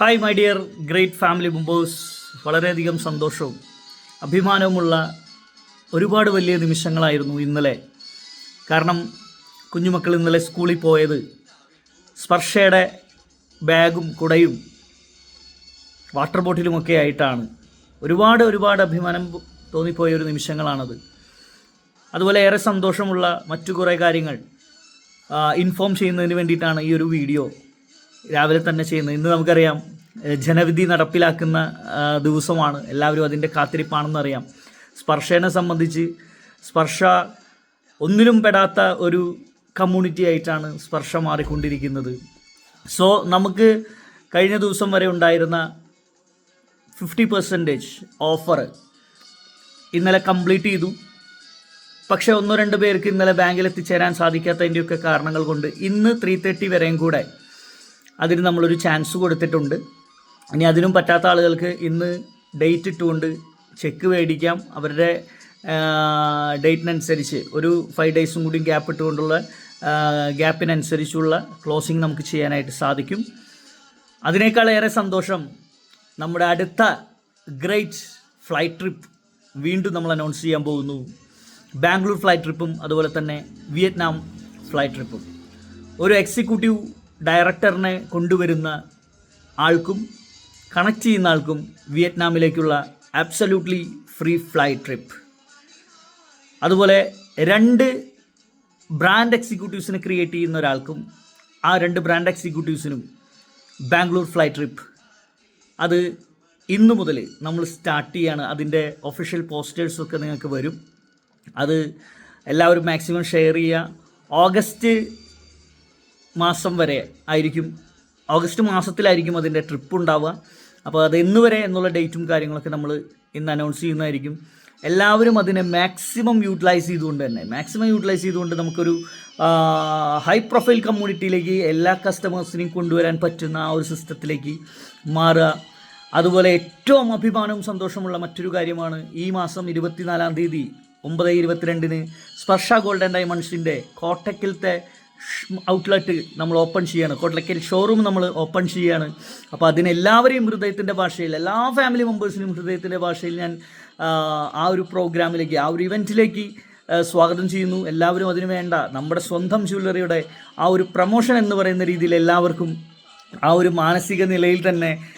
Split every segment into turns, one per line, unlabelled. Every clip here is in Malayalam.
Hi my dear great family members വളരെയധികം സന്തോഷവും അഭിമാനവുമുള്ള ഒരുപാട് വലിയ നിമിഷങ്ങളായിരുന്നു ഇന്നലെ. കാരണം കുഞ്ഞുമക്കൾ ഇന്നലെ സ്കൂളിൽ പോയത് സ്പർശയുടെ ബാഗും കുടയും വാട്ടർ ബോട്ടിലുമൊക്കെ ആയിട്ടാണ്. ഒരുപാട് ഒരുപാട് അഭിമാനം തോന്നിപ്പോയ ഒരു നിമിഷങ്ങളാണത്. അതുപോലെ ഏറെ സന്തോഷമുള്ള മറ്റു കുറേ കാര്യങ്ങൾ ഇൻഫോം ചെയ്യുന്നതിന് വേണ്ടിയിട്ടാണ് ഈ ഒരു വീഡിയോ രാവിലെ തന്നെ ചെയ്യുന്നത്. ഇന്ന് നമുക്കറിയാം ജനവിധി നടപ്പിലാക്കുന്ന ദിവസമാണ്. എല്ലാവരും അതിന്റെ കാത്തിരിപ്പാണെന്നറിയാം സ്പർശനെ സംബന്ധിച്ച് സ്പർശ ഒന്നിലും പെടാത്ത ഒരു കമ്മ്യൂണിറ്റി ആയിട്ടാണ് സ്പർശ മാറിക്കൊണ്ടിരിക്കുന്നത്. സോ നമുക്ക് കഴിഞ്ഞ ദിവസം വരെ ഉണ്ടായിരുന്ന ഫിഫ്റ്റി പെർസെന്റേജ് ഓഫർ ഇന്നലെ കംപ്ലീറ്റ് ചെയ്തു. പക്ഷേ ഒന്നോ രണ്ട് പേർക്ക് ഇന്നലെ ബാങ്കിൽ എത്തിച്ചേരാൻ സാധിക്കാത്തതിന്റെയൊക്കെ കാരണങ്ങൾ കൊണ്ട് ഇന്ന് ത്രീ തേർട്ടി വരെയും കൂടെ അതിന് നമ്മളൊരു ചാൻസ് കൊടുത്തിട്ടുണ്ട്. ഇനി അതിനും പറ്റാത്ത ആളുകൾക്ക് ഇന്ന് ഡേറ്റ് ഇട്ടുകൊണ്ട് ചെക്ക് മേടിക്കാം. അവരുടെ ഡേറ്റിനനുസരിച്ച് ഒരു ഫൈവ് ഡേയ്സും കൂടി ഗ്യാപ്പ് ഇട്ടുകൊണ്ടുള്ള ഗ്യാപ്പിനനുസരിച്ചുള്ള ക്ലോസിങ് നമുക്ക് ചെയ്യാനായിട്ട് സാധിക്കും. അതിനേക്കാളേറെ സന്തോഷം നമ്മുടെ അടുത്ത ഗ്രേറ്റ് ഫ്ലൈറ്റ് ട്രിപ്പ് വീണ്ടും നമ്മൾ അനൗൺസ് ചെയ്യാൻ പോകുന്നു. ബാംഗ്ലൂർ ഫ്ലൈറ്റ് ട്രിപ്പും അതുപോലെ തന്നെ വിയറ്റ്നാം ഫ്ലൈറ്റ് ട്രിപ്പും ഒരു എക്സിക്യൂട്ടീവ് ഡയറക്ടറിനെ കൊണ്ടുവരുന്ന ആൾക്കും കണക്ട് ചെയ്യുന്ന ആൾക്കും വിയറ്റ്നാമിലേക്കുള്ള ആബ്സല്യൂട്ട്ലി ഫ്രീ ഫ്ലൈ ട്രിപ്പ് അതുപോലെ രണ്ട് ബ്രാൻഡ് എക്സിക്യൂട്ടീവ്സിനെ ക്രിയേറ്റ് ചെയ്യുന്ന ഒരാൾക്കും ആ രണ്ട് ബ്രാൻഡ് എക്സിക്യൂട്ടീവ്സിനും ബാംഗ്ലൂർ ഫ്ലൈ ട്രിപ്പ് അത് ഇന്നു മുതൽ നമ്മൾ സ്റ്റാർട്ട് ചെയ്യാണ്. അതിന്റെ ഒഫീഷ്യൽ പോസ്റ്റേഴ്സൊക്കെ നിങ്ങൾക്ക് വരും. അത് എല്ലാവരും മാക്സിമം ഷെയർ ചെയ്യുക. ഓഗസ്റ്റ് മാസം വരെ ആയിരിക്കും. ഓഗസ്റ്റ് മാസത്തിലായിരിക്കും അതിന്റെ ട്രിപ്പ് ഉണ്ടാവുക. അപ്പോൾ അത് എന്ന് വരെ എന്നുള്ള ഡേറ്റും കാര്യങ്ങളൊക്കെ നമ്മൾ ഇന്ന് അനൗൺസ് ചെയ്യുന്നതായിരിക്കും. എല്ലാവരും അതിനെ മാക്സിമം യൂട്ടിലൈസ് ചെയ്തുകൊണ്ട് തന്നെ. മാക്സിമം യൂട്ടിലൈസ് ചെയ്തുകൊണ്ട് നമുക്കൊരു ഹൈ പ്രൊഫൈൽ കമ്മ്യൂണിറ്റിയിലേക്ക് എല്ലാ കസ്റ്റമേഴ്സിനെയും കൊണ്ടുവരാൻ പറ്റുന്ന ആ ഒരു സിസ്റ്റത്തിലേക്ക് മാറുക. അതുപോലെ ഏറ്റവും അഭിമാനവും സന്തോഷമുള്ള മറ്റൊരു കാര്യമാണ് ഈ മാസം ഇരുപത്തിനാലാം തീയതി ഒമ്പത് ഇരുപത്തിരണ്ടിന് സ്പർശ ഗോൾഡൻ ഡയമണ്ട്സിന്റെ കോട്ടക്കലത്തെ ഔട്ട്ലെറ്റ് നമ്മൾ ഓപ്പൺ ചെയ്യാണ്. കോട്ടക്കൽ ഷോറൂം നമ്മൾ ഓപ്പൺ ചെയ്യാണ്. അപ്പോൾ അതിനെല്ലാവരെയും ഹൃദയത്തിന്റെ ഭാഷയിൽ എല്ലാ ഫാമിലി മെമ്പേഴ്സിനും ഹൃദയത്തിന്റെ ഭാഷയിൽ ഞാൻ ആ ഒരു പ്രോഗ്രാമിലേക്ക് ആ ഒരു ഇവന്റിലേക്ക് സ്വാഗതം ചെയ്യുന്നു. എല്ലാവരും അതിന് വേണ്ട. നമ്മുടെ സ്വന്തം ജ്വല്ലറിയുടെ ആ ഒരു പ്രൊമോഷൻ എന്ന് പറയുന്ന രീതിയിൽ എല്ലാവർക്കും ആ ഒരു മാനസിക നിലയിൽ തന്നെ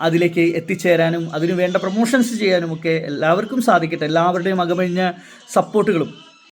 അതിലേക്ക് എത്തിച്ചേരാനും അതിനു വേണ്ട പ്രൊമോഷൻസ് ചെയ്യാനും ഒക്കെ എല്ലാവർക്കും സാധിക്കട്ടെ. എല്ലാവരുടെയും അകമഴിഞ്ഞ സപ്പോർട്ടുകളും